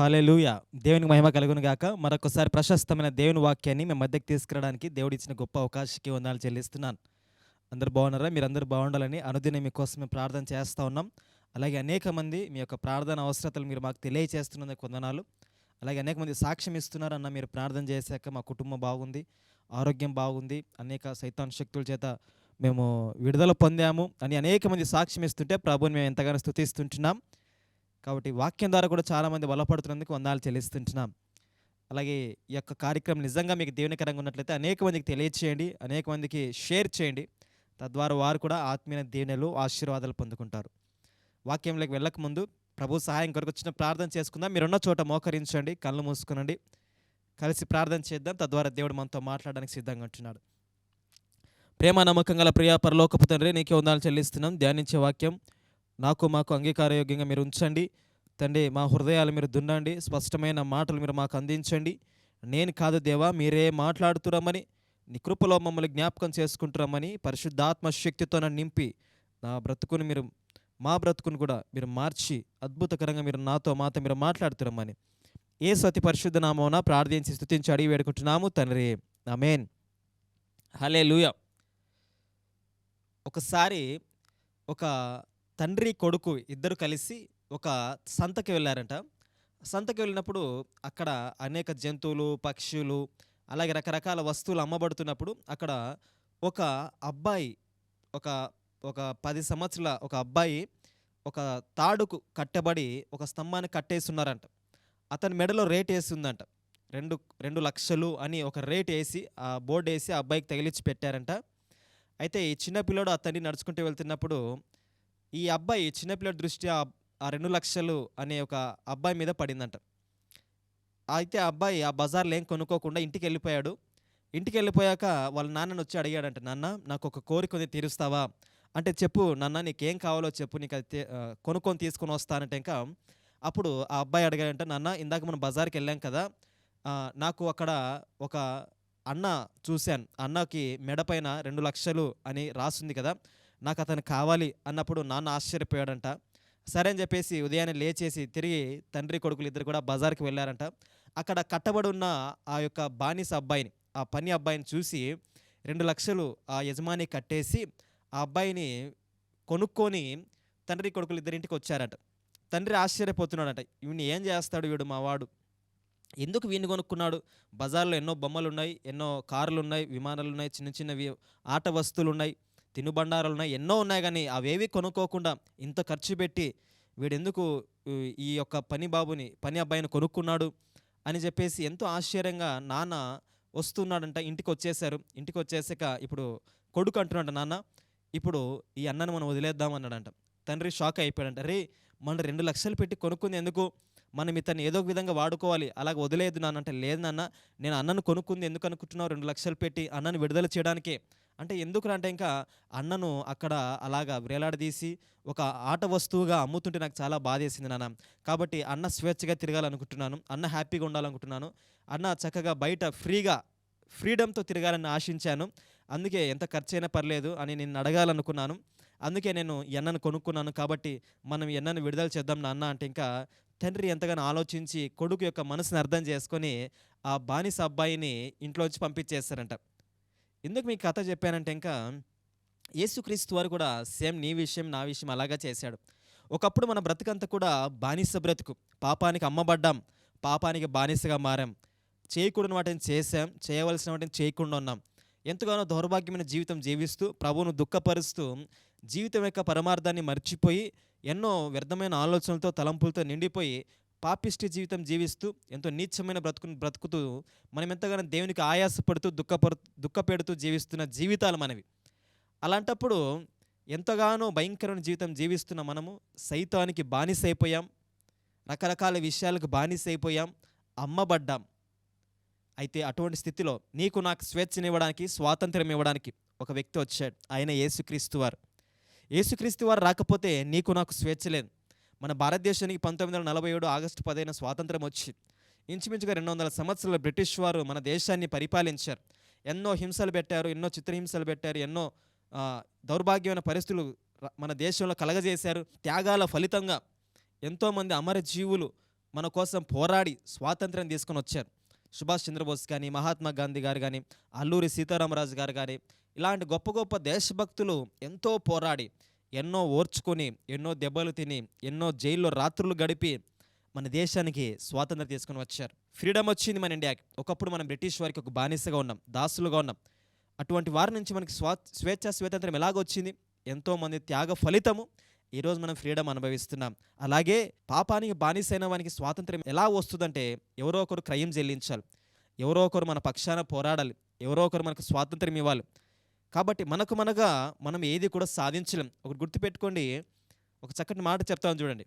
Hallelujah దేవునికి మహిమ కలుగును గాక. మరొకసారి ప్రశస్తమైన దేవుని వాక్యాన్ని మేము మధ్యకి తీసుకురావడానికి దేవుడు ఇచ్చిన గొప్ప అవకాశానికి వందాలు చెల్లిస్తున్నాను. అందరు బాగున్నారా? మీరు అందరూ బాగుండాలని అనుదినం మీకోసం మేము ప్రార్థన చేస్తూ ఉన్నాం. అలాగే అనేక మంది మీ యొక్క ప్రార్థన అవసరతలు మీరు మాకు తెలియజేస్తున్నందుకు వందనాలు. అలాగే అనేక మంది సాక్ష్యం ఇస్తున్నారన్న మీరు ప్రార్థన చేశాక మా కుటుంబం బాగుంది ఆరోగ్యం బాగుంది అనేక సైతాన్ శక్తుల చేత మేము విడుదల పొందాము అని అనేక మంది సాక్ష్యం ఇస్తుంటే ప్రభుని మేము ఎంతగానో స్థుతిస్తుంటున్నాం కాబట్టి వాక్యం ద్వారా కూడా చాలామంది బలపడుతున్నందుకు వందాలు చెల్లిస్తుంటున్నాం. అలాగే ఈ యొక్క కార్యక్రమం నిజంగా మీకు దేవునికరంగా ఉన్నట్లయితే అనేక మందికి తెలియచేయండి అనేక మందికి షేర్ చేయండి. తద్వారా వారు కూడా ఆత్మీయ దేవునిలు ఆశీర్వాదాలు పొందుకుంటారు. వాక్యంలోకి వెళ్ళకముందు ప్రభు సహాయం కొరకు వచ్చిన ప్రార్థన చేసుకుందాం. మీరున్న చోట మోకరించండి కళ్ళు మూసుకునండి. కలిసి ప్రార్థన చేద్దాం. తద్వారా దేవుడు మనతో మాట్లాడడానికి సిద్ధంగా ఉంటున్నాడు. ప్రేమ నమ్మకం గల ప్రియ పరలోకపు తండ్రి నీకే ఉందాలు చెల్లిస్తున్నాం. ధ్యానించే వాక్యం నాకు మాకు అంగీకారయోగ్యంగా మీరు ఉంచండి. తండ్రి మా హృదయాలు మీరు దున్నండి. స్పష్టమైన మాటలు మీరు మాకు అందించండి. నేను కాదు దేవా మీరే మాట్లాడుతురమ్మని నీ కృపలో మమ్మల్ని జ్ఞాపకం చేసుకుంటురమ్మని పరిశుద్ధాత్మ శక్తితో నన్ను నింపి నా బ్రతుకుని మీరు మా బ్రతుకుని కూడా మీరు మార్చి అద్భుతకరంగా మీరు నాతో మాతో మీరు మాట్లాడుతురమ్మని ఏ సతి పరిశుద్ధ నామోన ప్రార్థించి స్థుతించి అడిగి వేడుకుంటున్నాము తండ్రి. ఆమేన్. హలే ఒకసారి ఒక తండ్రి కొడుకు ఇద్దరు కలిసి ఒక సంతకి వెళ్ళారంట. సంతకి వెళ్ళినప్పుడు అక్కడ అనేక జంతువులు పక్షులు అలాగే రకరకాల వస్తువులు అమ్మబడుతున్నప్పుడు అక్కడ ఒక అబ్బాయి ఒక ఒక పది సంవత్సరాల ఒక అబ్బాయి ఒక తాడుకు కట్టబడి ఒక స్తంభాన్ని కట్టేసి ఉన్నారంట అతని మెడలో రేట్ వేసి ఉందంట రెండు రెండు లక్షలు అని ఒక రేట్ వేసి ఆ బోర్డు వేసి ఆ అబ్బాయికి తగిలించి పెట్టారంట. అయితే ఈ చిన్నపిల్లడు అతన్ని నడుచుకుంటూ వెళ్తున్నప్పుడు ఈ అబ్బాయి చిన్నపిల్లడి దృష్టి ఆ రెండు లక్షలు అనే ఒక అబ్బాయి మీద పడిందంట. అయితే ఆ అబ్బాయి ఆ బజార్లో ఏం కొనుక్కోకుండా ఇంటికి వెళ్ళిపోయాడు. ఇంటికి వెళ్ళిపోయాక వాళ్ళ నాన్నని వచ్చి అడిగాడంట నాన్న నాకు ఒక కోరిక ఉంది తీరుస్తావా? అంటే చెప్పు నాన్న నీకేం కావాలో చెప్పు నీకు అది కొనుక్కొని తీసుకొని వస్తానంటే ఇంకా. అప్పుడు ఆ అబ్బాయి అడిగాడంట నాన్న ఇందాక మనం బజార్కి వెళ్ళాం కదా నాకు అక్కడ ఒక అన్న చూశాను. అన్నకి మెడపైన రెండు లక్షలు అని రాసుంది కదా నాకు అతను కావాలి అన్నప్పుడు నాన్న ఆశ్చర్యపోయాడంట. సరే అని చెప్పేసి ఉదయాన్నే లేచేసి తిరిగి తండ్రి కొడుకులు ఇద్దరు కూడా బజార్కి వెళ్ళారంట. అక్కడ కట్టబడి ఉన్న ఆ యొక్క బానిస అబ్బాయిని ఆ పని అబ్బాయిని చూసి రెండు లక్షలు ఆ యజమాని కట్టేసి ఆ అబ్బాయిని కొనుక్కొని తండ్రి కొడుకులు ఇద్దరింటికి వచ్చారట. తండ్రి ఆశ్చర్యపోతున్నాడట వీడిని ఏం చేస్తాడు వీడు మావాడు ఎందుకు వీడిని కొనుక్కున్నాడు? బజార్లో ఎన్నో బొమ్మలు ఉన్నాయి ఎన్నో కార్లు ఉన్నాయి విమానాలు ఉన్నాయి చిన్న చిన్నవి ఆట వస్తువులు ఉన్నాయి తినుబండారాలు ఉన్నాయి ఎన్నో ఉన్నాయి కానీ అవేవి కొనుక్కోకుండా ఇంత ఖర్చు పెట్టి వీడెందుకు ఈ యొక్క పని బాబుని పని అబ్బాయిని కొనుక్కున్నాడు అని చెప్పేసి ఎంతో ఆశ్చర్యంగా నాన్న వస్తున్నాడంట ఇంటికి వచ్చేసారు ఇంటికి వచ్చేసాక ఇప్పుడు కొడుకు అంటున్నాడు నాన్న ఇప్పుడు ఈ అన్నను మనం వదిలేద్దాం అన్నాడంట. తండ్రి షాక్ అయిపోయాడంట రే మన రెండు లక్షలు పెట్టి కొనుక్కుంది ఎందుకు? మనం ఇతన్ని ఏదో ఒక విధంగా వాడుకోవాలి అలాగ వదిలేదు నాన్న. అంటే లేదు నాన్న నేను అన్నను కొనుక్కుంది ఎందుకు అనుకుంటున్నావు? రెండు లక్షలు పెట్టి అన్నను విడుదల చేయడానికే. అంటే ఎందుకు అంటే ఇంకా అన్నను అక్కడ అలాగా వేలాడదీసి ఒక ఆట వస్తువుగా అమ్ముతుంటే నాకు చాలా బాధేసింది నాన్న. కాబట్టి అన్న స్వేచ్ఛగా తిరగాలనుకుంటున్నాను అన్న హ్యాపీగా ఉండాలనుకుంటున్నాను అన్న చక్కగా బయట ఫ్రీగా ఫ్రీడమ్తో తిరగాలని ఆశించాను. అందుకే ఎంత ఖర్చైనా పర్లేదు అని నేను అడగాలనుకున్నాను. అందుకే నేను ఎన్నను కొనుక్కున్నాను. కాబట్టి మనం ఎన్నను విడుదల చేద్దాం నాన్న అంటే ఇంకా తండ్రి ఎంతగానో ఆలోచించి కొడుకు యొక్క మనసుని అర్థం చేసుకొని ఆ బానిస అబ్బాయిని ఇంట్లోంచి పంపించేస్తారంట ఎందుకు మీకు కథ చెప్పానంటే ఇంకా యేసుక్రీస్తు వారు కూడా సేమ్ నీ విషయం నా విషయం అలాగా చేశాడు. ఒకప్పుడు మన బ్రతుకంతా కూడా బానిస బ్రతుకు. పాపానికి అమ్మబడ్డాం పాపానికి బానిసగా మారాం. చేయకూడని వాటిని చేసాం చేయవలసిన వాటిని చేయకుండా ఉన్నాం. ఎంతగానో దౌర్భాగ్యమైన జీవితం జీవిస్తూ ప్రభువును దుఃఖపరుస్తూ జీవితం యొక్క పరమార్థాన్ని మర్చిపోయి ఎన్నో వ్యర్థమైన ఆలోచనలతో తలంపులతో నిండిపోయి పాపిష్టి జీవితం జీవిస్తూ ఎంతో నీచమైన బ్రతుకుని బ్రతుకుతూ మనం ఎంతగానో దేవునికి ఆయాసపడుతూ దుఃఖపడు దుఃఖపెడుతూ జీవిస్తున్న జీవితాలు మనవి. అలాంటప్పుడు ఎంతగానో భయంకరమైన జీవితం జీవిస్తున్న మనము సైతానికి అయిపోయాం రకరకాల విషయాలకు బానిసైపోయాం. అమ్మబడ్డాం. అయితే అటువంటి స్థితిలో నీకు నాకు స్వేచ్ఛనివ్వడానికి స్వాతంత్రం ఇవ్వడానికి ఒక వ్యక్తి వచ్చాడు. ఆయన యేసుక్రీస్తు వారు యేసుక్రీస్తు వారు రాకపోతే నీకు నాకు స్వేచ్ఛ లేదు. మన భారతదేశానికి పంతొమ్మిది వందల నలభై ఏడు ఆగస్టు పదిహేను స్వాతంత్రం వచ్చి ఇంచుమించుగా రెండు వందల సంవత్సరాల బ్రిటిష్ వారు మన దేశాన్ని పరిపాలించారు. ఎన్నో హింసలు పెట్టారు ఎన్నో చిత్రహింసలు పెట్టారు ఎన్నో దౌర్భాగ్యమైన పరిస్థితులు మన దేశంలో కలగజేశారు. త్యాగాల ఫలితంగా ఎంతోమంది అమర జీవులు మన కోసం పోరాడి స్వాతంత్రం తీసుకొని వచ్చారు. సుభాష్ చంద్రబోస్ కానీ మహాత్మా గాంధీ గారు కానీ అల్లూరి సీతారామరాజు గారు కానీ ఇలాంటి గొప్ప గొప్ప దేశభక్తులు ఎంతో పోరాడి ఎన్నో ఓర్చుకొని ఎన్నో దెబ్బలు తిని ఎన్నో జైల్లో రాత్రులు గడిపి మన దేశానికి స్వాతంత్రం తీసుకొని వచ్చారు. ఫ్రీడమ్ వచ్చింది మన ఇండియాకి. ఒకప్పుడు మనం బ్రిటిష్ వారికి ఒక బానిసగా ఉన్నాం దాసులుగా ఉన్నాం. అటువంటి వారి నుంచి మనకి స్వా స్వేచ్ఛ స్వేతంత్రం ఎలాగొచ్చింది ఎంతోమంది త్యాగ ఫలితము. ఈరోజు మనం ఫ్రీడమ్ అనుభవిస్తున్నాం. అలాగే పాపానికి బానిసైన వానికి స్వాతంత్రం ఎలా వస్తుందంటే ఎవరో ఒకరు క్రయం చెల్లించాలి ఎవరో ఒకరు మన పక్షాన పోరాడాలి. ఎవరో ఒకరు మనకు స్వాతంత్రం ఇవ్వాలి. కాబట్టి మనకు మనగా మనం ఏది కూడా సాధించలేం. ఒకటి గుర్తుపెట్టుకోండి. ఒక చక్కటి మాట చెప్తాను చూడండి.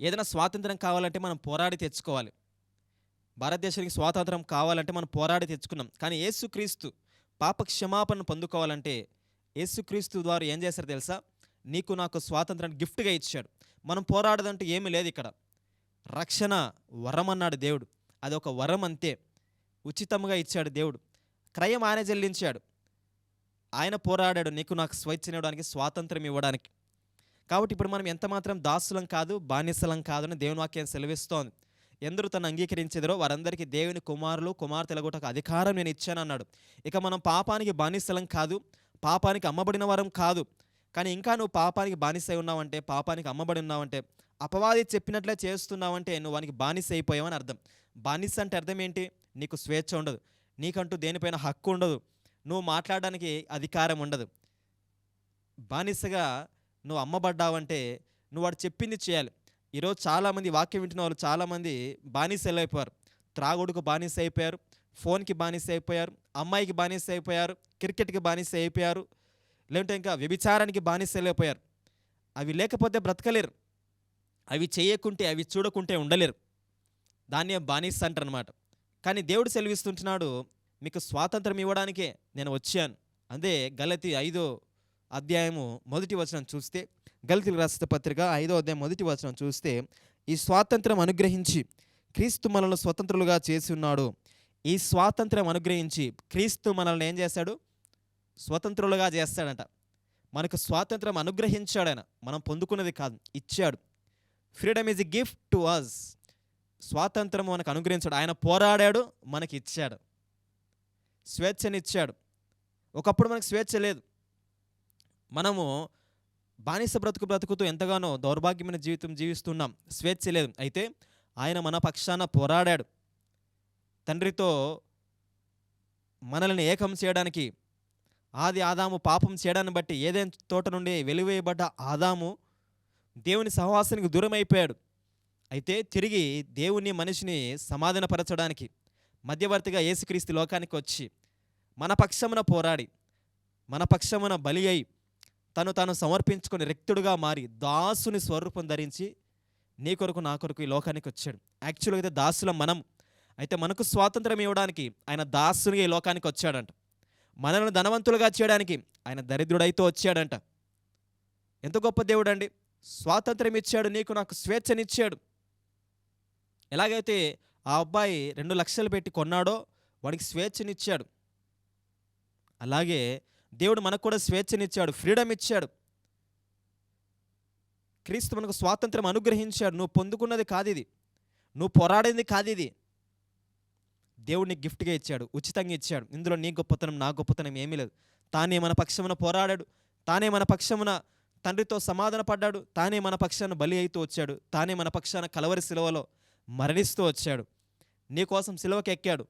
ఏదైనా స్వాతంత్రం కావాలంటే మనం పోరాడి తెచ్చుకోవాలి. భారతదేశానికి స్వాతంత్రం కావాలంటే మనం పోరాడి తెచ్చుకున్నాం. కానీ యేసుక్రీస్తు పాప క్షమాపణ పొందుకోవాలంటే యేసుక్రీస్తు ద్వారా ఏం చేశారు తెలుసా? నీకు నాకు స్వాతంత్రాన్ని గిఫ్ట్గా ఇచ్చాడు. మనం పోరాడదంటూ ఏమీ లేదు ఇక్కడ. రక్షణ వరం అన్నాడు దేవుడు. అది ఒక వరం అంతే. ఉచితంగా ఇచ్చాడు దేవుడు. క్రయం ఆయన చెల్లించాడు. ఆయన పోరాడాడు. నీకు నాకు స్వేచ్ఛనివ్వడానికి స్వాతంత్రం ఇవ్వడానికి. కాబట్టి ఇప్పుడు మనం ఎంతమాత్రం దాసులం కాదు బానిసలం కాదని దేవుని వాక్యం సెలవిస్తోంది. ఎందరూ తను అంగీకరించేదరో వారందరికీ దేవుని కుమారులు కుమార్తెల ఒక అధికారం నేను ఇచ్చానన్నాడు ఇక మనం పాపానికి బానిసలం కాదు పాపానికి అమ్మబడిన వారం కాదు. కానీ ఇంకా నువ్వు పాపానికి బానిసై ఉన్నావంటే పాపానికి అమ్మబడి ఉన్నావంటే అపవాది చెప్పినట్లే చేస్తున్నావంటే నువ్వు వానికి బానిస అయిపోయావని అర్థం. బానిస అంటే అర్థం ఏంటి? నీకు స్వేచ్ఛ ఉండదు. నీకంటూ దేనిపైన హక్కు ఉండదు. నువ్వు మాట్లాడడానికి అధికారం ఉండదు. బానిసగా నువ్వు అమ్మబడ్డావంటే నువ్వు వాడు చెప్పింది చేయాలి. ఈరోజు చాలామంది వాక్యం వింటున్న వాళ్ళు చాలామంది బానిసలు అయిపోయారు త్రాగుడుకు బానిస అయిపోయారు ఫోన్కి బానిస అయిపోయారు అమ్మాయికి బానిస అయిపోయారు క్రికెట్కి బానిస అయిపోయారు లేదంటే ఇంకా వ్యభిచారానికి బానిసలు అయిపోయారు అవి లేకపోతే బ్రతకలేరు. అవి చేయకుంటే అవి చూడకుంటే ఉండలేరు. దాన్నే బానిస అంటారనమాట కానీ దేవుడు సెలవిస్తుంటున్నాడు మీకు స్వాతంత్రం ఇవ్వడానికే నేను వచ్చాను. అదే గలతి ఐదో అధ్యాయము మొదటి వచనం చూస్తే గలతి రాసిన పత్రిక ఐదో అధ్యాయం మొదటి వచనం చూస్తే ఈ స్వాతంత్రం అనుగ్రహించి క్రీస్తు మనల్ని స్వతంత్రులుగా చేసి ఉన్నాడు. ఈ స్వాతంత్రం అనుగ్రహించి క్రీస్తు మనల్ని ఏం చేశాడు? స్వతంత్రులుగా చేస్తాడంట. మనకు స్వాతంత్రం అనుగ్రహించాడు ఆయన మనం పొందుకున్నది కాదు ఇచ్చాడు. Freedom is a gift to us స్వాతంత్రం మనకు అనుగ్రహించాడు. ఆయన పోరాడాడు మనకి ఇచ్చాడు. స్వేచ్ఛనిచ్చాడు. ఒకప్పుడు మనకు స్వేచ్ఛ లేదు. మనము బానిస బ్రతుకు బ్రతుకుతూ ఎంతగానో దౌర్భాగ్యమైన జీవితం జీవిస్తున్నాం. స్వేచ్ఛ లేదు. అయితే ఆయన మన పక్షాన పోరాడాడు. తండ్రితో మనల్ని ఏకం చేయడానికి ఆది ఆదాము పాపం చేయడాన్ని బట్టి ఏదైనా తోట నుండి వెలివేయబడ్డ ఆదాము దేవుని సహవాసానికి దూరం అయిపోయాడు అయితే తిరిగి దేవుని మనిషిని సమాధానపరచడానికి మధ్యవర్తిగా యేసుక్రీస్తు లోకానికి వచ్చి మన పక్షమున పోరాడి మన పక్షమున బలి అయి తను తాను సమర్పించుకుని రిక్తుడుగా మారి దాసుని స్వరూపం ధరించి నీ కొరకు నా కొరకు ఈ లోకానికి వచ్చాడు యాక్చువల్గా అయితే దాసులం మనం. అయితే మనకు స్వాతంత్రం ఇవ్వడానికి ఆయన దాసునిగా ఈ లోకానికి వచ్చాడంట మనల్ని ధనవంతులుగా చేయడానికి ఆయన దరిద్రుడైతే వచ్చాడంట. ఎంత గొప్ప దేవుడు అండి స్వాతంత్రం ఇచ్చాడు నీకు నాకు స్వేచ్ఛనిచ్చాడు. ఎలాగైతే ఆ అబ్బాయి రెండు లక్షలు పెట్టి కొన్నాడో వాడికి స్వేచ్ఛనిచ్చాడు. అలాగే దేవుడు మనకు కూడా స్వేచ్ఛనిచ్చాడు ఫ్రీడమ్ ఇచ్చాడు. క్రీస్తు మనకు స్వాతంత్రం అనుగ్రహించాడు. నువ్వు పొందుకున్నది కాదు ఇది నువ్వు పోరాడింది కాదు ఇది దేవుడిని గిఫ్ట్గా ఇచ్చాడు ఉచితంగా ఇచ్చాడు. ఇందులో నీ గొప్పతనం నా గొప్పతనం ఏమీ లేదు. తానే మన పక్షమున పోరాడాడు. తానే మన పక్షమున తండ్రితో సమాధాన పడ్డాడు. తానే మన పక్షాన బలి అవుతూ వచ్చాడు. తానే మన పక్షాన కలవరి శిలవలో మరణిస్తూ వచ్చాడు. నీ కోసం సిలువకి ఎక్కాడు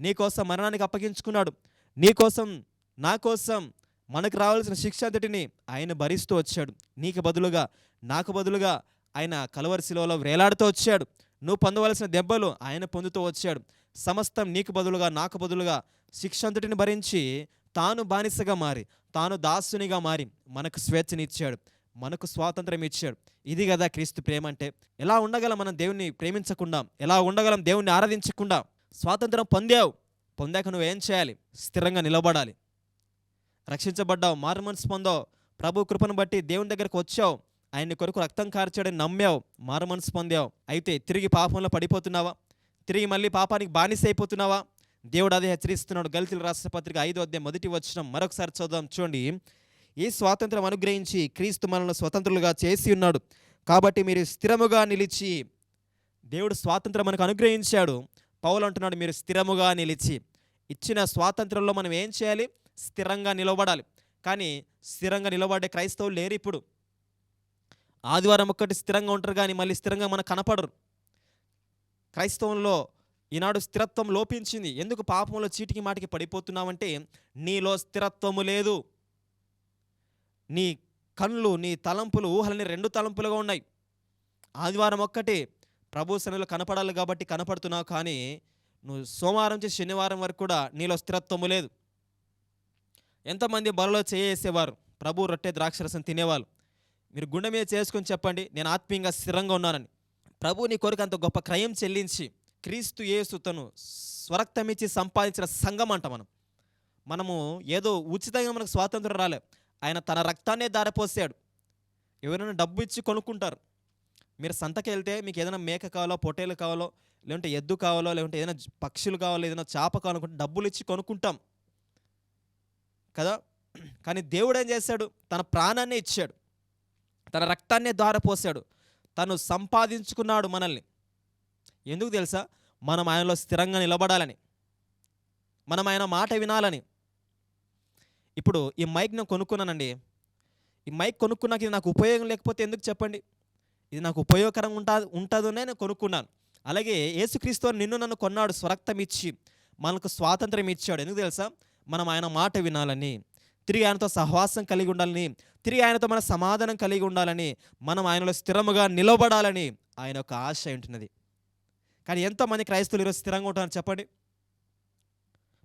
నీ కోసం మరణానికి అప్పగించుకున్నాడు. నీ కోసం నా కోసం మనకు రావాల్సిన శిక్ష అంతటిని ఆయన భరిస్తూ వచ్చాడు. నీకు బదులుగా నాకు బదులుగా ఆయన కలవరి శిలువలో వేలాడుతూ వచ్చాడు. నువ్వు పొందవలసిన దెబ్బలు ఆయన పొందుతూ వచ్చాడు. సమస్తం నీకు బదులుగా నాకు బదులుగా శిక్ష అంతటిని భరించి తాను బానిసగా మారి తాను దాసునిగా మారి మనకు స్వేచ్ఛనిచ్చాడు మనకు స్వాతంత్రం ఇచ్చాడు. ఇది కదా క్రీస్తు ప్రేమ అంటే. ఎలా ఉండగలం మనం దేవుణ్ణి ప్రేమించకుండా? ఎలా ఉండగలం దేవుణ్ణి ఆరాధించకుండా? స్వాతంత్రం పొందావు. పొందాక నువ్వు ఏం చేయాలి? స్థిరంగా నిలబడాలి. రక్షించబడ్డావు. మారు మనసు పొందావు. ప్రభు కృపను బట్టి దేవుని దగ్గరకు వచ్చావు. ఆయన కొరకు రక్తం కార్చాడని నమ్మావు. మారు మనసు పొందావు. అయితే తిరిగి పాపంలో పడిపోతున్నావా? తిరిగి మళ్ళీ పాపానికి బానిస అయిపోతున్నావా దేవుడు అదే హెచ్చరిస్తున్నాడు. గలితుల రాష్ట్ర పత్రిక ఐదో అధ్యాయం మొదటి వచ్చిన మరొకసారి చూద్దాం చూడండి. ఈ స్వాతంత్రం అనుగ్రహించి క్రీస్తు మనల్ని స్వతంత్రులుగా చేసి ఉన్నాడు. కాబట్టి మీరు స్థిరముగా నిలిచి దేవుడు స్వాతంత్రం మనకు అనుగ్రహించాడు. పౌలు అంటున్నాడు మీరు స్థిరముగా నిలిచి ఇచ్చిన స్వాతంత్రంలో మనం ఏం చేయాలి? స్థిరంగా నిలబడాలి. కానీ స్థిరంగా నిలబడే క్రైస్తవులు లేరు ఇప్పుడు. ఆదివారం ఒక్కటి స్థిరంగా ఉంటారు కానీ మళ్ళీ స్థిరంగా మనకు కనపడరు. క్రైస్తవంలో ఈనాడు స్థిరత్వం లోపించింది. ఎందుకు పాపంలో చీటికి మాటికి పడిపోతున్నావంటే నీలో స్థిరత్వము లేదు. నీ కళ్ళు నీ తలంపులు ఊహలని రెండు తలంపులుగా ఉన్నాయి. ఆదివారం ఒక్కటే ప్రభు సన్నిలో కనపడాలి కాబట్టి కనపడుతున్నావు కానీ నువ్వు సోమవారం నుంచి శనివారం వరకు కూడా నీలో స్థిరత్వము లేదు. ఎంతమంది బలలో చేసేవారు ప్రభు రొట్టె ద్రాక్షరసం తినేవాళ్ళు. మీరు గుండె మీద చేసుకొని చెప్పండి నేను ఆత్మీయంగా స్థిరంగా ఉన్నానని. ప్రభు నీ కొరకు అంత గొప్ప క్రయం చెల్లించి క్రీస్తు యేసు తను స్వరక్తమిచ్చి సంపాదించిన సంఘం అంట మనం. మనము ఏదో ఉచితంగా మనకు స్వాతంత్రం రాలే. ఆయన తన రక్తాన్నే దారపోసాడు. ఎవరైనా డబ్బు ఇచ్చి కొనుక్కుంటారు. మీరు సంతకి వెళ్తే మీకు ఏదైనా మేక కావాలో పొటేలు కావాలో లేదంటే ఎద్దు కావాలో లేదంటే ఏదైనా పక్షులు కావాలో ఏదైనా చేప కావాలనుకుంటే డబ్బులు ఇచ్చి కొనుక్కుంటాం. కదా? కానీ దేవుడు ఏం చేశాడు? తన ప్రాణాన్ని ఇచ్చాడు. తన రక్తాన్నే దారపోసాడు. తను సంపాదించుకున్నాడు మనల్ని. ఎందుకు తెలుసా? మనం ఆయనలో స్థిరంగా నిలబడాలని. మనం ఆయన మాట వినాలని. ఇప్పుడు ఈ మైక్ నేను కొనుక్కున్నానండి. ఈ మైక్ కొనుక్కున్నాక ఇది నాకు ఉపయోగం లేకపోతే ఎందుకు చెప్పండి? ఇది నాకు ఉపయోగకరంగా ఉంటా ఉంటుందనే నేను కొనుక్కున్నాను. అలాగే యేసుక్రీస్తు నిన్ను నన్ను కొన్నాడు స్వరక్తం ఇచ్చి మనకు స్వాతంత్రం ఇచ్చాడు. ఎందుకు తెలుసా? మనం ఆయన మాట వినాలని తిరిగి ఆయనతో సహవాసం కలిగి ఉండాలని తిరిగి ఆయనతో మన సమాధానం కలిగి ఉండాలని మనం ఆయనలో స్థిరముగా నిలబడాలని ఆయన యొక్క ఆశ ఉంటున్నది. కానీ ఎంతమంది క్రైస్తవులు ఈరోజు స్థిరంగా ఉంటారని చెప్పండి?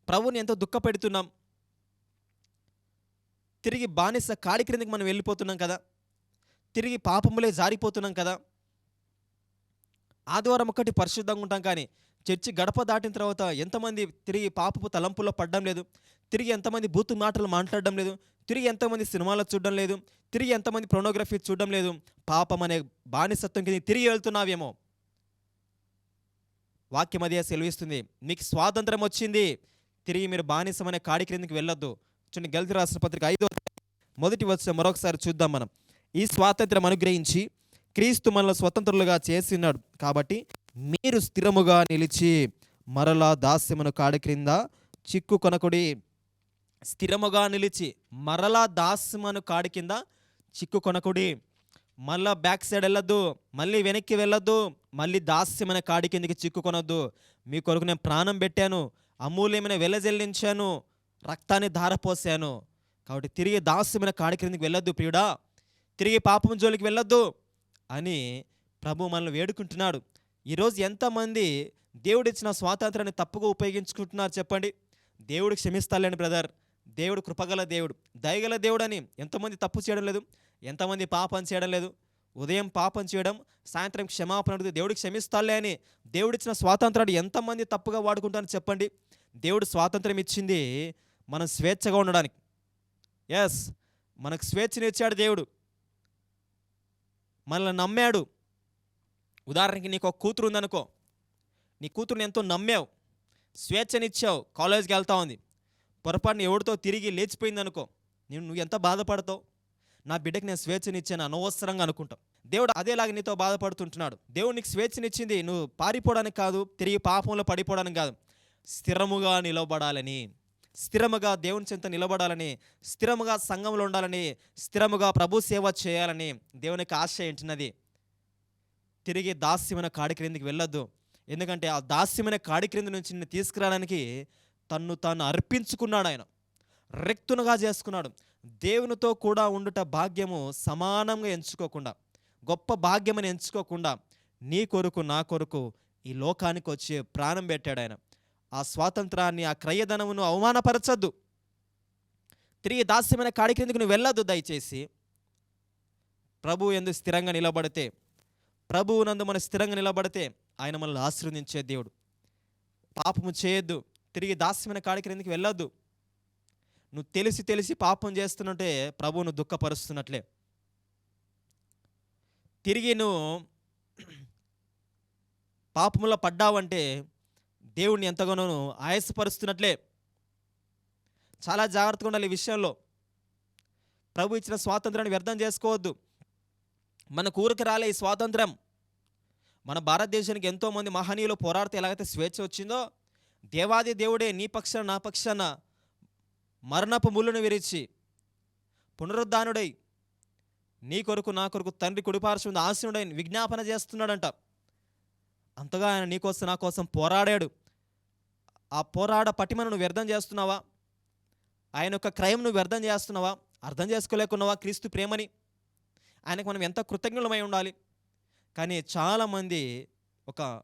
ప్రభుని ఎంతో దుఃఖపెడుతున్నాం. తిరిగి బానిస కాడి క్రిందకి మనం వెళ్ళిపోతున్నాం కదా. తిరిగి పాపములే జారిపోతున్నాం కదా. ఆదివారం ఒక్కటి పరిశుద్ధంగా ఉంటాం కానీ చర్చి గడప దాటిన తర్వాత ఎంతమంది తిరిగి పాపపు తలంపుల్లో పడడం లేదు. తిరిగి ఎంతమంది బూతు మాటలు మాట్లాడడం లేదు. తిరిగి ఎంతమంది సినిమాలు చూడడం లేదు. తిరిగి ఎంతమంది ప్రొనోగ్రఫీ చూడడం లేదు. పాపం అనే బానిసత్వం కింద తిరిగి వెళ్తున్నావేమో. వాక్యం అదే సెలవిస్తుంది. మీకు స్వాతంత్రం వచ్చింది. తిరిగి మీరు బానిసమనే కాడి క్రిందకి వెళ్ళొద్దు. చూడండి గెలిచి రాసిన పత్రిక ఐదు మొదటి వచ్చిన మరొకసారి చూద్దాం మనం. ఈ స్వాతంత్రం అనుగ్రహించి క్రీస్తు మనల్ని స్వతంత్రులుగా చేసినాడు. కాబట్టి మీరు స్థిరముగా నిలిచి మరలా దాస్యమును కాడి క్రింద చిక్కు కొనకుడి. స్థిరముగా నిలిచి మరలా దాస్యమును కాడి కింద చిక్కు కొనకుడి. మళ్ళా బ్యాక్ సైడ్ వెళ్ళొద్దు మళ్ళీ వెనక్కి వెళ్ళొద్దు మళ్ళీ దాస్యమైన కాడి కిందకి చిక్కుకొనొద్దు మీ కొరకు నేను ప్రాణం పెట్టాను అమూల్యమైన వెలజల్లించాను రక్తాన్ని ధారపోసాను. కాబట్టి తిరిగి దాస్యమైన కాడి క్రిందికి వెళ్ళొద్దు ప్రియుడా. తిరిగి పాపం జోలికి వెళ్ళొద్దు అని ప్రభు మనల్ని వేడుకుంటున్నాడు. ఈరోజు ఎంతమంది దేవుడిచ్చిన స్వాతంత్రాన్ని తప్పుగా ఉపయోగించుకుంటున్నారు చెప్పండి. దేవుడు క్షమిస్తాలేండి బ్రదర్. దేవుడు కృపగల దేవుడు దయగల దేవుడు అని ఎంతమంది తప్పు చేయడం లేదు ఎంతమంది పాపం చేయడం లేదు. ఉదయం పాపం చేయడం సాయంత్రం క్షమాపణ అడిగితే దేవుడికి క్షమిస్తాలే అని దేవుడిచ్చిన స్వాతంత్రాన్ని ఎంతమంది తప్పుగా వాడుకుంటారని చెప్పండి. దేవుడు స్వాతంత్రం ఇచ్చింది మనం స్వేచ్ఛగా ఉండడానికి. ఎస్ మనకు స్వేచ్ఛనిచ్చాడు దేవుడు. మనల్ని నమ్మాడు. ఉదాహరణకి నీకు ఒక కూతురు ఉందనుకో. నీ కూతురుని ఎంతో నమ్మావు. స్వేచ్ఛనిచ్చావు. కాలేజ్కి వెళ్తా ఉంది. పొరపాటున ఎవరితో తిరిగి లేచిపోయిందనుకో. నేను నువ్వు ఎంత బాధపడతావు? నా బిడ్డకి నేను స్వేచ్ఛనిచ్చాను అనవసరంగా అనుకుంటావు దేవుడు అదేలాగా నీతో బాధపడుతుంటున్నాడు. దేవుడు నీకు స్వేచ్ఛనిచ్చింది నువ్వు పారిపోవడానికి కాదు తిరిగి పాపంలో పడిపోవడానికి కాదు. స్థిరముగా నిలబడాలని. స్థిరముగా దేవుని చెంత నిలబడాలని స్థిరముగా సంఘంలో ఉండాలని స్థిరముగా ప్రభు సేవ చేయాలని దేవునికి ఆశ ఏంటినది? తిరిగి దాస్యమైన కాడి క్రిందికి వెళ్ళొద్దు. ఎందుకంటే ఆ దాస్యమైన కాడి క్రింద నుంచి నిన్ను తీసుకురావడానికి తన్ను తాను అర్పించుకున్నాడు ఆయన. రెక్తునుగా చేసుకున్నాడు. దేవునితో కూడా ఉండుట భాగ్యము సమానంగా ఎంచుకోకుండా గొప్ప భాగ్యమని ఎంచుకోకుండా నీ కొరకు నా కొరకు ఈ లోకానికి వచ్చి ప్రాణం పెట్టాడు ఆయన. ఆ స్వాతంత్రాన్ని ఆ క్రయధనమును అవమానపరచద్దు. తిరిగి దాస్యమైన కాడిక్రిందుకు నువ్వు వెళ్ళొద్దు దయచేసి? ప్రభు ఎందు స్థిరంగా నిలబడితే ప్రభువు నందు మన స్థిరంగా నిలబడితే ఆయన మనల్ని ఆశీర్వదించే దేవుడు. పాపము చేయొద్దు. తిరిగి దాస్యమైన కాడి క్రిందికి వెళ్ళొద్దు? నువ్వు తెలిసి తెలిసి పాపం చేస్తున్నట్టే ప్రభువును దుఃఖపరుస్తున్నట్లే. తిరిగి నువ్వు పాపములో పడ్డావంటే దేవుణ్ణి ఎంతగానో నువ్వు ఆయాసపరుస్తున్నట్లే. చాలా జాగ్రత్తగా ఉండాలి ఈ విషయంలో. ప్రభు ఇచ్చిన స్వాతంత్రాన్ని వ్యర్థం చేసుకోవద్దు. మన ఊరికి రాలే ఈ స్వాతంత్రం. మన భారతదేశానికి ఎంతోమంది మహనీయులు పోరాడితే ఎలాగైతే స్వేచ్ఛ వచ్చిందో దేవాది దేవుడే నీ పక్షాన నా పక్షాన మరణపు ముళ్ళును విరిచి పునరుద్ధానుడై నీ కొరకు నా కొరకు తండ్రి కుడిపార్శ్వం ఆశనుడై విజ్ఞాపన చేస్తున్నాడంట. అంతగా ఆయన నీ కోసం నా కోసం పోరాడాడు. ఆ పోరాడ పటిమను వ్యర్థం చేస్తున్నావా? ఆయన యొక్క క్రయం నువ్వు వ్యర్థం చేస్తున్నావా? అర్థం చేసుకోలేకున్నావా క్రీస్తు ప్రేమని? ఆయనకు మనం ఎంత కృతజ్ఞులమై ఉండాలి? కానీ చాలామంది ఒక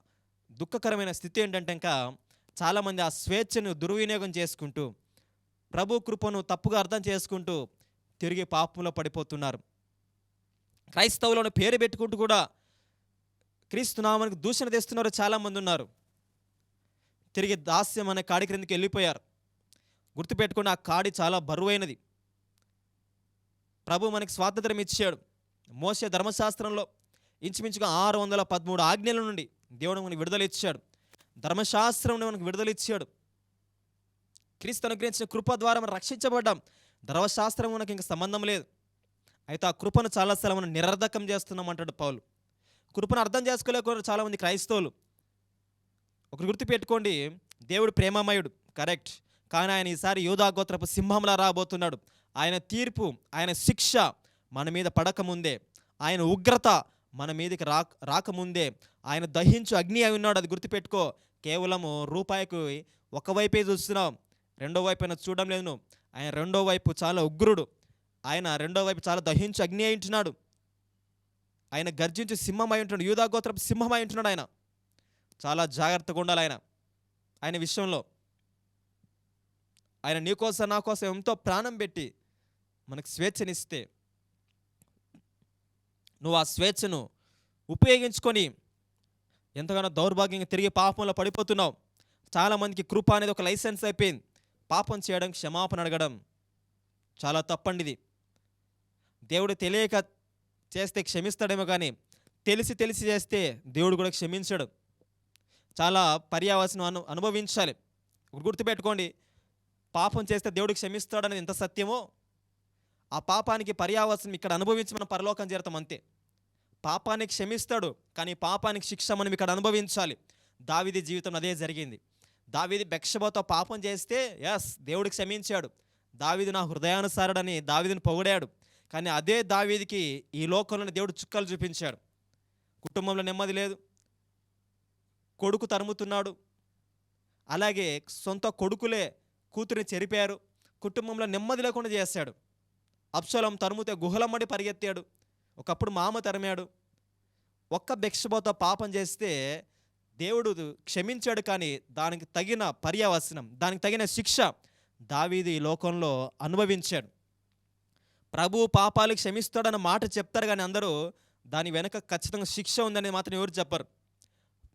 దుఃఖకరమైన స్థితి ఏంటంటే ఇంకా చాలామంది ఆ స్వేచ్ఛను దుర్వినియోగం చేసుకుంటూ ప్రభు కృపను తప్పుగా అర్థం చేసుకుంటూ తిరిగి పాపంలో పడిపోతున్నారు. క్రైస్తవులను పేరు పెట్టుకుంటూ కూడా క్రీస్తు నామానికి దూషణ తెస్తున్నారు చాలామంది ఉన్నారు. తిరిగి దాస్యం అనే కాడి క్రిందికి వెళ్ళిపోయారు. గుర్తుపెట్టుకుని ఆ కాడి చాలా బరువైనది. ప్రభు మనకి స్వాతంత్రం ఇచ్చాడు. మోసే ధర్మశాస్త్రంలో ఇంచుమించుగా ఆరు వందల పదమూడు ఆజ్ఞల నుండి దేవుడు మనకు విడుదల ఇచ్చాడు. ధర్మశాస్త్రం మనకు విడుదల ఇచ్చాడు. క్రీస్తు అనుగ్రహించిన కృప ద్వారా మనం రక్షించబడ్డాం. ధర్మశాస్త్రం మనకి ఇంకా సంబంధం లేదు. అయితే ఆ కృపను చాలాసార్లు మనం నిరర్ధకం చేస్తున్నాం అంటాడు పౌలు. కృపను అర్థం చేసుకోలేకుండా చాలామంది క్రైస్తవులు ఒకటి గుర్తుపెట్టుకోండి దేవుడు ప్రేమమయుడు. కరెక్ట్. కానీ ఆయన ఈసారి యూదాగోత్రపు సింహంలా రాబోతున్నాడు. ఆయన తీర్పు ఆయన శిక్ష మన మీద పడకముందే. ఆయన ఉగ్రత మన మీదకి రా రాకముందే. ఆయన దహించు అగ్ని అయి ఉన్నాడు. అది గుర్తుపెట్టుకో కేవలము రూపాయికి ఒకవైపే చూస్తున్నాం. రెండో వైపు అయినా చూడడం లేదు ఆయన రెండో వైపు చాలా ఉగ్రుడు. ఆయన రెండో వైపు చాలా దహించు అగ్ని అయి ఉంటున్నాడు. ఆయన గర్జించు సింహం అయి ఉంటున్నాడు. యూధాగోత్రపు సింహం అయి ఉంటున్నాడు ఆయన. చాలా జాగ్రత్తగా ఉండాలి ఆయన. ఆయన విషయంలో. ఆయన నీ కోసం నా కోసం ఎంతో ప్రాణం పెట్టి మనకు స్వేచ్ఛనిస్తే. నువ్వు ఆ స్వేచ్ఛను ఉపయోగించుకొని ఎంతగానో దౌర్భాగ్యంగా తిరిగి పాపంలో పడిపోతున్నావు. చాలామందికి కృప అనేది ఒక లైసెన్స్ అయిపోయింది. పాపం చేయడం క్షమాపణ అడగడం చాలా తప్పండిది. దేవుడు తెలియక చేస్తే క్షమిస్తాడేమో కానీ తెలిసి తెలిసి చేస్తే దేవుడు కూడా క్షమించడు. చాలా పర్యావసనం అను అనుభవించాలి. గుర్తుపెట్టుకోండి. పాపం చేస్తే దేవుడు క్షమిస్తాడనేది ఎంత సత్యమో ఆ పాపానికి పర్యావసనం ఇక్కడ అనుభవించి మనం పరలోకం చేరతాం అంతే. పాపానికి క్షమిస్తాడు కానీ పాపానికి శిక్ష మనం ఇక్కడ అనుభవించాలి. దావిది జీవితం అదే జరిగింది. దావిది బెక్షబోతో పాపం చేస్తే ఎస్ దేవుడు క్షమించాడు. దావిది నా హృదయానుసారుడని దావిదిని పొగిడాడు. కానీ అదే దావీదికి ఈ లోకంలోని దేవుడు చుక్కలు చూపించాడు. కుటుంబంలో నెమ్మది లేదు. కొడుకు తరుముతున్నాడు. అలాగే సొంత కొడుకులే కూతురిని చెరిపారు. కుటుంబంలో నెమ్మది లేకుండా చేశాడు. అప్సలం తరుముతే గుహలమ్మడి పరిగెత్తాడు. ఒకప్పుడు మామ తరిమాడు. ఒక్క భిక్షబోతో పాపం చేస్తే దేవుడు క్షమించాడు కానీ దానికి తగిన పర్యావసనం దానికి తగిన శిక్ష దావీది ఈ లోకంలో అనుభవించాడు. ప్రభు పాపాలు క్షమిస్తాడన్న మాట చెప్తారు కానీ అందరూ దాని వెనక ఖచ్చితంగా శిక్ష ఉందని మాత్రం ఎవరు చెప్పరు.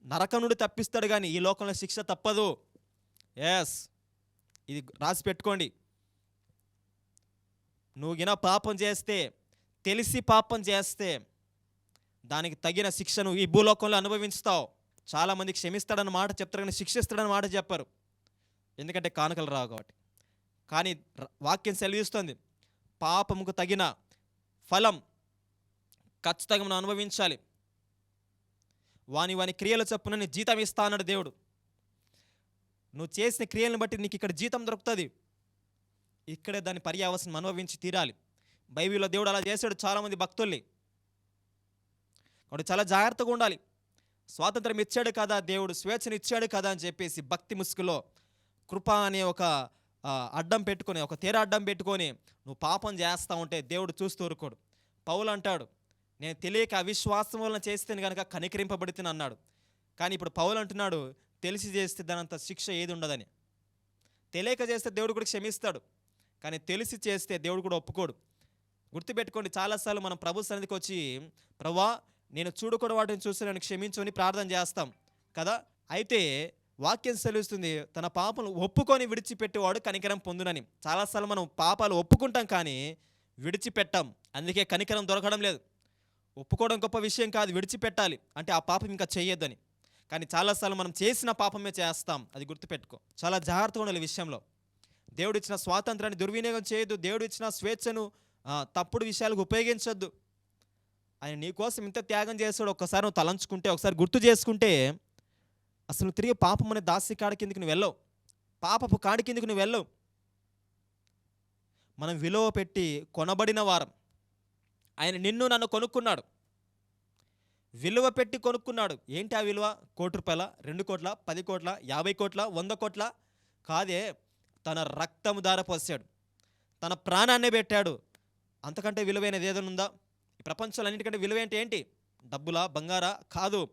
నరకం నుండి తప్పిస్తాడు కానీ ఈ లోకంలో శిక్ష తప్పదు. ఎస్ ఇది రాసి పెట్టుకోండి. నువ్వు గిన పాపం చేస్తే తెలిసి పాపం చేస్తే దానికి తగిన శిక్షను ఈ భూలోకంలో అనుభవిస్తావు చాలామంది క్షమిస్తాడన్న మాట చెప్తారు కానీ శిక్షిస్తాడన్న మాట చెప్పరు. ఎందుకంటే కానుకలు రావు కాబట్టి. కానీ వాక్యం సెలవిస్తుంది. పాపముకు తగిన ఫలం ఖచ్చితంగా మనం అనుభవించాలి. వాని వాని క్రియల చొప్పున నీ జీతం ఇస్తా అన్నాడు దేవుడు. నువ్వు చేసిన క్రియలను బట్టి నీకు ఇక్కడ జీతం దొరుకుతుంది. ఇక్కడే దాని పర్యావసనం అనుభవించి తీరాలి. బైబిల్లో దేవుడు అలా చేశాడు చాలామంది భక్తుల్ని. కాబట్టి చాలా జాగ్రత్తగా ఉండాలి. స్వాతంత్రం ఇచ్చాడు కదా దేవుడు స్వేచ్ఛను ఇచ్చాడు కదా అని చెప్పేసి భక్తి ముసుగులో కృప అనే ఒక అడ్డం పెట్టుకొని ఒక తీర అడ్డం పెట్టుకొని నువ్వు పాపం చేస్తా ఉంటే దేవుడు చూస్తూ ఊరుకోడు. పౌలు అంటాడు నేను తెలియక అవిశ్వాసం వలన చేస్తే కనుక కనికరింపబడితే అన్నాడు. కానీ ఇప్పుడు పౌలు అంటున్నాడు తెలిసి చేస్తే దానంత శిక్ష ఏది ఉండదని. తెలియక చేస్తే దేవుడు కూడా క్షమిస్తాడు. కానీ తెలిసి చేస్తే దేవుడు కూడా ఒప్పుకోడు. గుర్తుపెట్టుకోండి చాలాసార్లు మనం ప్రభు సన్నిధికి వచ్చి ప్రభా నేను చూడకూడదు వాటిని చూసి నేను క్షమించుకొని ప్రార్థన చేస్తాం. కదా? అయితే వాక్యం సెలవుస్తుంది తన పాపను ఒప్పుకొని విడిచిపెట్టేవాడు కనికరం పొందునని. చాలాసార్లు మనం పాపాలు ఒప్పుకుంటాం కానీ విడిచిపెట్టాం. అందుకే కనికరం దొరకడం లేదు. ఒప్పుకోవడం గొప్ప విషయం కాదు విడిచిపెట్టాలి. అంటే ఆ పాపం ఇంకా చేయొద్దని. కానీ చాలాసార్లు మనం చేసిన పాపమే చేస్తాం అది గుర్తుపెట్టుకో. చాలా జాగ్రత్తగా ఉండాలి విషయంలో. దేవుడు ఇచ్చిన స్వాతంత్రాన్ని దుర్వినియోగం చేయొద్దు దేవుడు ఇచ్చిన స్వేచ్ఛను తప్పుడు విషయాలకు ఉపయోగించొద్దు. ఆయన నీకోసం ఇంత త్యాగం చేస్తాడు ఒక్కసారి నువ్వు తలంచుకుంటే ఒకసారి గుర్తు చేసుకుంటే అసలు తిరిగి పాపం అనే దాసి కాడి కిందకి నువ్వు వెళ్ళవు. పాపపు కాడి కిందకి నువ్వు వెళ్ళవు. మనం విలువ పెట్టి కొనబడిన వారం. ఆయన నిన్ను నన్ను కొనుక్కున్నాడు. విలువ పెట్టి కొనుక్కున్నాడు. ఏంటి ఆ విలువ? కోటి రూపాయల? రెండు కోట్ల? పది కోట్ల? యాభై కోట్ల? వంద కోట్ల? కాదే తన రక్తము దార పోసాడు తన ప్రాణాన్నే పెట్టాడు. అంతకంటే విలువైనది ఏదైనా ఉందా? ఈ ప్రపంచంలో అన్నిటికంటే విలువేంటి ఏంటి? డబ్బులా? బంగారా? కాదు.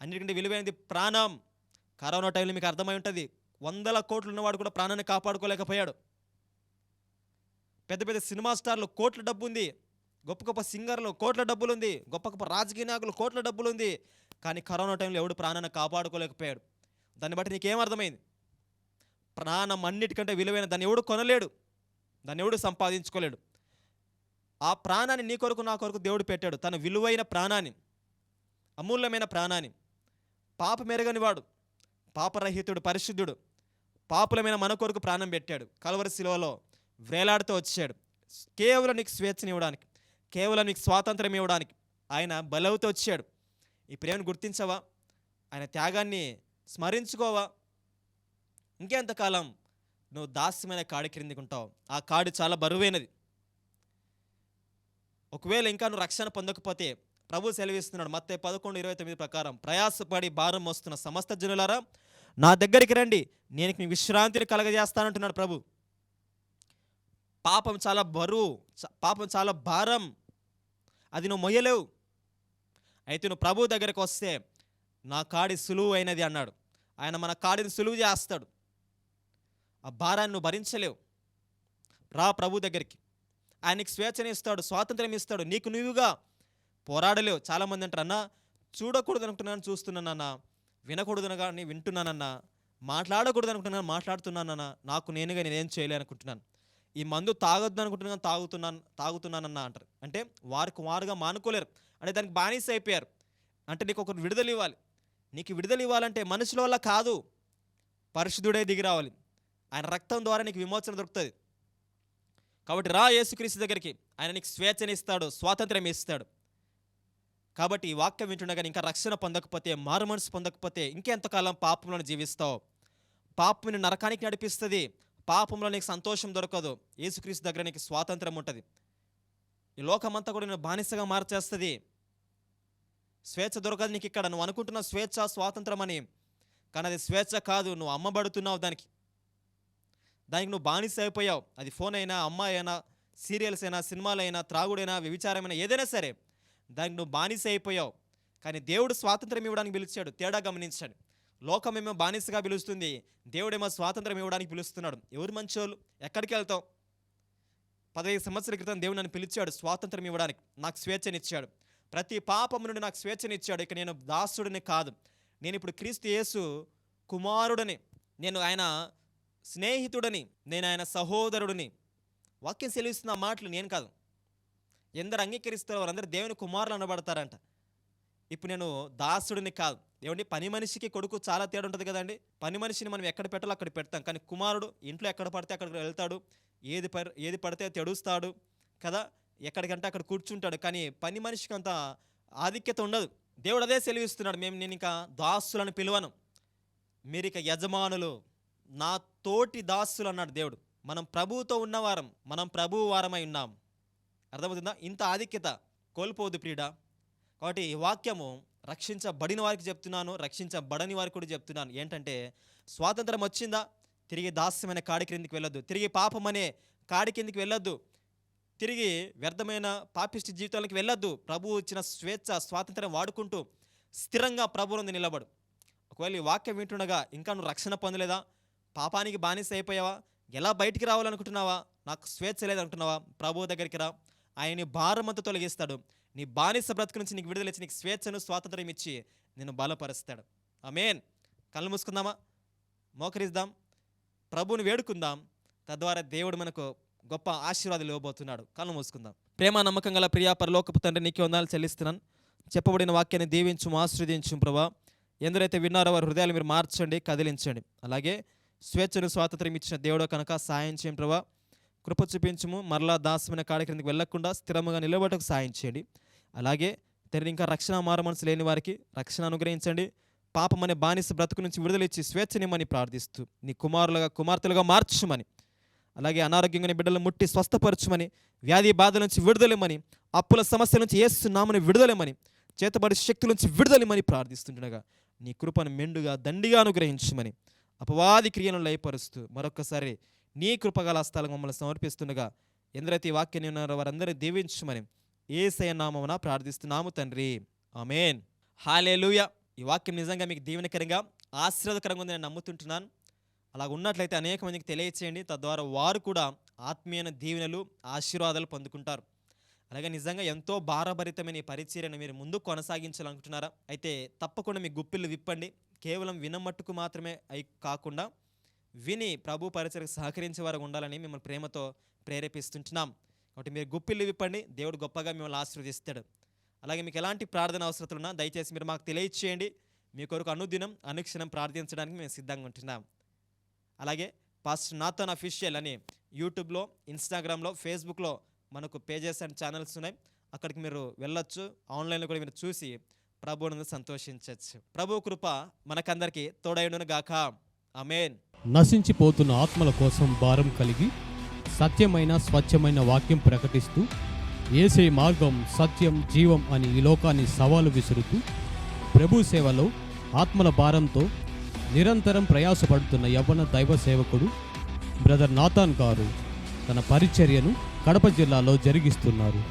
అన్నిటికంటే విలువైనది ప్రాణం. కరోనా టైంలో మీకు అర్థమై ఉంటుంది. వందల కోట్లు ఉన్నవాడు కూడా ప్రాణాన్ని కాపాడుకోలేకపోయాడు. పెద్ద పెద్ద సినిమా స్టార్లు కోట్ల డబ్బు ఉంది గొప్ప గొప్ప సింగర్లు కోట్ల డబ్బులు ఉంది గొప్ప గొప్ప రాజకీయ నాయకులు కోట్ల డబ్బులు ఉంది కానీ కరోనా టైంలో ఎవడు ప్రాణాన్ని కాపాడుకోలేకపోయాడు. దాన్ని బట్టి నీకేం అర్థమైంది? ప్రాణం అన్నిటికంటే విలువైన దాన్ని ఎవడు కొనలేడు. దాన్ని ఎవడు సంపాదించుకోలేడు. ఆ ప్రాణాన్ని నీ కొరకు నా కొరకు దేవుడు పెట్టాడు. తన విలువైన ప్రాణాన్ని అమూల్యమైన ప్రాణాన్ని. పాప మెరగని వాడు పాపరహితుడు పరిశుద్ధుడు పాపులమైన మన కొరకు ప్రాణం పెట్టాడు. కలవరి శిలువలో వేలాడుతూ వచ్చాడు. కేవలం నీకు స్వేచ్ఛనివ్వడానికి కేవలం నీకు స్వాతంత్రం ఇవ్వడానికి. ఆయన బలవుతో వచ్చాడు. ఈ ప్రేమను గుర్తించవా? ఆయన త్యాగాన్ని స్మరించుకోవా? ఇంకెంతకాలం నువ్వు దాస్యమైన కాడి క్రిందికుంటావు ఆ కాడు చాలా బరువైనది. ఒకవేళ ఇంకా నువ్వు రక్షణ పొందకపోతే ప్రభు సెలవిస్తున్నాడు. మత్తే పదకొండు ఇరవై తొమ్మిది ప్రకారం ప్రయాసపడి భారం మోస్తున్న సమస్త జనులారా నా దగ్గరికి రండి. నేను మీ విశ్రాంతిని కలగజేస్తానంటున్నాడు ప్రభు. పాపం చాలా బరువు పాపం చాలా భారం. అది నువ్వు మొయ్యలేవు. అయితే నువ్వు ప్రభు దగ్గరకు వస్తే నా కాడి సులువు అయినది అన్నాడు. ఆయన మన కాడిని సులువు చేస్తాడు. ఆ భారాన్ని నువ్వు భరించలేవు. రా ప్రభు దగ్గరికి. ఆయనకి స్వేచ్ఛని ఇస్తాడు స్వాతంత్రం ఇస్తాడు. నీకు నువ్వుగా పోరాడలేవు. చాలామంది అంటారు అన్న చూడకూడదు అనుకుంటున్నాను చూస్తున్నానన్నా వినకూడదు కానీ వింటున్నానన్నా మాట్లాడకూడదు అనుకుంటున్నాను మాట్లాడుతున్నానన్నా నాకు నేనుగా నేనేం చేయలే అనుకుంటున్నాను. ఈ మందు తాగొద్దు అనుకుంటున్నాను తాగుతున్నాను తాగుతున్నానన్న అంటారు. అంటే వారికి వారుగా మానుకోలేరు. అంటే దానికి బానిస అయిపోయారు. అంటే నీకు ఒకరు విడుదల ఇవ్వాలి. నీకు విడుదల ఇవ్వాలంటే మనుషుల వల్ల కాదు. పరిశుద్ధుడే దిగి రావాలి. ఆయన రక్తం ద్వారా నీకు విమోచన దొరుకుతుంది. కాబట్టి రా యేసుక్రీస్తు దగ్గరికి. ఆయన నీకు స్వేచ్ఛని ఇస్తాడు స్వాతంత్రం ఇస్తాడు. కాబట్టి ఈ వాక్యం వింటుండగా ఇంకా రక్షణ పొందకపోతే మారు మనసు పొందకపోతే ఇంకెంతకాలం పాపంలో జీవిస్తావు? పాపం నరకానికి నడిపిస్తుంది. పాపంలో నీకు సంతోషం దొరకదు. యేసుక్రీస్తు దగ్గర నీకు స్వాతంత్రం ఉంటుంది. ఈ లోకమంతా కూడా నేను బానిసగా మార్చేస్తుంది. స్వేచ్ఛ దొరకదు నీకు ఇక్కడ నువ్వు అనుకుంటున్న స్వేచ్ఛ స్వాతంత్రం అని కానీ అది స్వేచ్ఛ కాదు. నువ్వు అమ్మబడుతున్నావు దానికి. దానికి నువ్వు బానిస అయిపోయావు. అది ఫోన్ అయినా అమ్మాయి అయినా సీరియల్స్ అయినా సినిమాలైనా త్రాగుడైనా వ్యభిచారమైనా ఏదైనా సరే దానికి నువ్వు బానిస అయిపోయావు. కానీ దేవుడు స్వాతంత్రం ఇవ్వడానికి పిలిచాడు. తేడా గమనించాడు. లోకమేమో బానిసగా పిలుస్తుంది. దేవుడేమో స్వాతంత్రం ఇవ్వడానికి పిలుస్తున్నాడు. ఎవరు మంచోళ్ళు? ఎక్కడికి వెళ్తావు? పదహైదు సంవత్సరాల క్రితం దేవుడు నన్ను పిలిచాడు స్వాతంత్రం ఇవ్వడానికి. నాకు స్వేచ్ఛనిచ్చాడు. ప్రతి పాపం నుండి నాకు స్వేచ్ఛనిచ్చాడు. ఇక నేను దాసుడిని కాదు. నేను ఇప్పుడు క్రీస్తు యేసు కుమారుడని. నేను ఆయన స్నేహితుడని. నేను ఆయన సహోదరుడిని. వాక్యం సెలవిస్తున్న మాటలు నేను కాదు. ఎందరు అంగీకరిస్తారో వారందరూ దేవుని కుమారులు అనబడతారంట. ఇప్పుడు నేను దాసుడిని కాదు. ఏమండి? పని మనిషికి కొడుకు చాలా తేడా ఉంటుంది కదండి. పని మనిషిని మనం ఎక్కడ పెట్టాలో అక్కడ పెడతాం. కానీ కుమారుడు ఇంట్లో ఎక్కడ పడితే అక్కడికి వెళ్తాడు. ఏది ఏది పడితే తెడుస్తాడు. కదా? ఎక్కడికంటే అక్కడ కూర్చుంటాడు. కానీ పని మనిషికి అంత ఆధిక్యత ఉండదు. దేవుడు అదే సెలవిస్తున్నాడు. మేము నేను ఇంకా దాసులను పిలువను. మీరు ఇక యజమానులు. నా తోటి దాసులు అన్నాడు దేవుడు. మనం ప్రభువుతో ఉన్నవారం మనం ప్రభువు వారమై ఉన్నాం. అర్థమవుతుందా? ఇంత ఆధిక్యత కోల్పోదు ప్రీడ కాబట్టి ఈ వాక్యము రక్షించబడిన వారికి చెప్తున్నాను రక్షించబడని వారికి కూడా చెప్తున్నాను. ఏంటంటే స్వాతంత్రం వచ్చిందా? తిరిగి దాస్యమైన కాడి క్రిందికి వెళ్ళొద్దు. తిరిగి పాపం అనే కాడి కిందికి వెళ్ళొద్దు. తిరిగి వ్యర్థమైన పాపిష్టి జీవితాలకు వెళ్ళొద్దు. ప్రభువు ఇచ్చిన స్వేచ్ఛ స్వాతంత్రం వాడుకుంటూ స్థిరంగా ప్రభువునందు నిలబడు. ఒకవేళ ఈ వాక్యం వింటుండగా ఇంకా నువ్వు రక్షణ పొందలేదా? పాపానికి బానిస అయిపోయావా? ఎలా బయటికి రావాలనుకుంటున్నావా? నాకు స్వేచ్ఛ లేదనుకుంటున్నావా? ప్రభువు దగ్గరికి రా. ఆయన భారమంతా తొలగిస్తాడు. నీ బానిస బ్రతుకు నుంచి నీకు విడుదల ఇచ్చి నీకు స్వేచ్ఛను స్వాతంత్రం ఇచ్చి నేను బలపరుస్తాడు. ఆమేన్. కళ్ళు మూసుకుందామా? మోకరిద్దాం. ప్రభుని వేడుకుందాం. తద్వారా దేవుడు మనకు గొప్ప ఆశీర్వాదాలు ఇవ్వబోతున్నాడు. కళ్ళు మూసుకుందాం. ప్రేమ నమ్మకం గల ప్రియా పరలోకపు తండ్రి నీకు వందాలు చెల్లిస్తున్నాను. చెప్పబడిన వాక్యాన్ని దీవించు ఆశ్రదించు ప్రభా. ఎందరైతే విన్నారో వారి హృదయాలు మీరు మార్చండి కదిలించండి. అలాగే స్వేచ్ఛను స్వాతంత్రం ఇచ్చిన దేవుడు కనుక సాయం చేయం ప్రభా. కృప చూపించము. మరలా దాసమైన కాడి క్రిందకి వెళ్ళకుండా స్థిరముగా నిలబడకు సాయం చేయండి. అలాగే తండ్రి ఇంకా రక్షణ మారమనసు లేని వారికి రక్షణ అనుగ్రహించండి. పాపం అనే బానిస బ్రతుకు నుంచి విడుదలిచ్చి స్వేచ్ఛనిమ్మని ప్రార్థిస్తూ నీ కుమారులుగా కుమార్తెలుగా మార్చుమని. అలాగే అనారోగ్యంగా బిడ్డలు ముట్టి స్వస్థపరచుమని. వ్యాధి బాధల నుంచి విడుదలమని. అప్పుల సమస్యల నుంచి ఏస్తున్నామని విడుదలమని. చేతబడి శక్తుల నుంచి విడుదలమని ప్రార్థిస్తుండగా నీ కృపను మెండుగా దండిగా అనుగ్రహించమని. అపవాది క్రియలను లయపరుస్తూ మరొకసారి నీ కృపగల స్థలం మమ్మల్ని సమర్పిస్తుండగా ఎందరైతే ఈ వాక్యాన్ని ఉన్నారో వారందరినీ దీవించమని ఏసయ నామమున ప్రార్థిస్తున్నాము తండ్రి. ఆమెన్. హాలేలుయ. ఈ వాక్యం నిజంగా మీకు దీవెనకరంగా ఆశీర్వాదకరంగా ఉందని నేను నమ్ముతుంటున్నాను. అలా ఉన్నట్లయితే అనేక మందికి తెలియచేయండి. తద్వారా వారు కూడా ఆత్మీయన దీవెనలు ఆశీర్వాదాలు పొందుకుంటారు. అలాగే నిజంగా ఎంతో భారభరితమైన ఈ పరిచర్యను మీరు ముందు కొనసాగించాలనుకుంటున్నారా? అయితే తప్పకుండా మీ గుప్పిళ్ళు విప్పండి. కేవలం వినమట్టుకు మాత్రమే అయి కాకుండా విని ప్రభు పరిచయకు సహకరించే వారు ఉండాలని మిమ్మల్ని ప్రేమతో ప్రేరేపిస్తుంటున్నాం. కాబట్టి మీరు గుప్పిల్లు విప్పండి దేవుడు గొప్పగా మిమ్మల్ని ఆశీర్వదిస్తాడు. అలాగే మీకు ఎలాంటి ప్రార్థన అవసరతలు ఉన్నా దయచేసి మీరు మాకు తెలియచేయండి. మీ కొరకు అనుదినం అనుక్షణం ప్రార్థించడానికి మేము సిద్ధంగా ఉంటున్నాం. అలాగే పాస్టర్ నాథన్ అఫీషియల్ అని యూట్యూబ్లో ఇన్స్టాగ్రామ్లో ఫేస్బుక్లో మనకు పేజెస్ అండ్ ఛానల్స్ ఉన్నాయి. అక్కడికి మీరు వెళ్ళొచ్చు. ఆన్లైన్లో కూడా మీరు చూసి ప్రభువును సంతోషించవచ్చు. ప్రభు కృప మనకందరికీ తోడైండును గాక అమేన్ నశించిపోతున్న ఆత్మల కోసం భారం కలిగి సత్యమైన స్వచ్ఛమైన వాక్యం ప్రకటిస్తూ ఏసే మార్గం సత్యం జీవం అని ఈ లోకాన్ని సవాలు విసురుతూ ప్రభు సేవలో ఆత్మల భారంతో నిరంతరం ప్రయాసపడుతున్న యవ్వన దైవ సేవకుడు బ్రదర్ నాథాన్ గారు తన పరిచర్యను కడప జిల్లాలో జరిగిస్తున్నారు.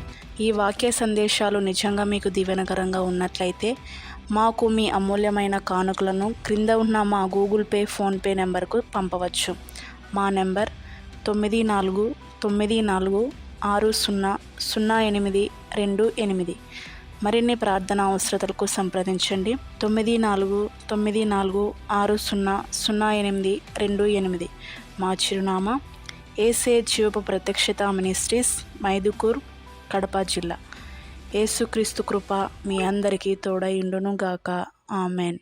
ఈ వాక్య సందేశాలు నిజంగా మీకు దీవెనకరంగా ఉన్నట్లయితే మాకు మీ అమూల్యమైన కానుకలను క్రింద ఉన్న మా గూగుల్ పే ఫోన్పే నెంబర్కు పంపవచ్చు. మా నెంబర్ తొమ్మిది నాలుగు తొమ్మిది నాలుగు ఆరు సున్నా సున్నా ఎనిమిది రెండు ఎనిమిది. మరిన్ని ప్రార్థన అవసరతలకు సంప్రదించండి. తొమ్మిది నాలుగు తొమ్మిది నాలుగు ఆరు సున్నా సున్నా ఎనిమిది రెండు ఎనిమిది. మా చిరునామా ఏసే జీవపు ప్రత్యక్షత మినిస్ట్రీస్ మైదుకూర్ కడప జిల్లా. యేసుక్రీస్తు కృప మీ అందరికీ తోడైండును గాక ఆమెన్.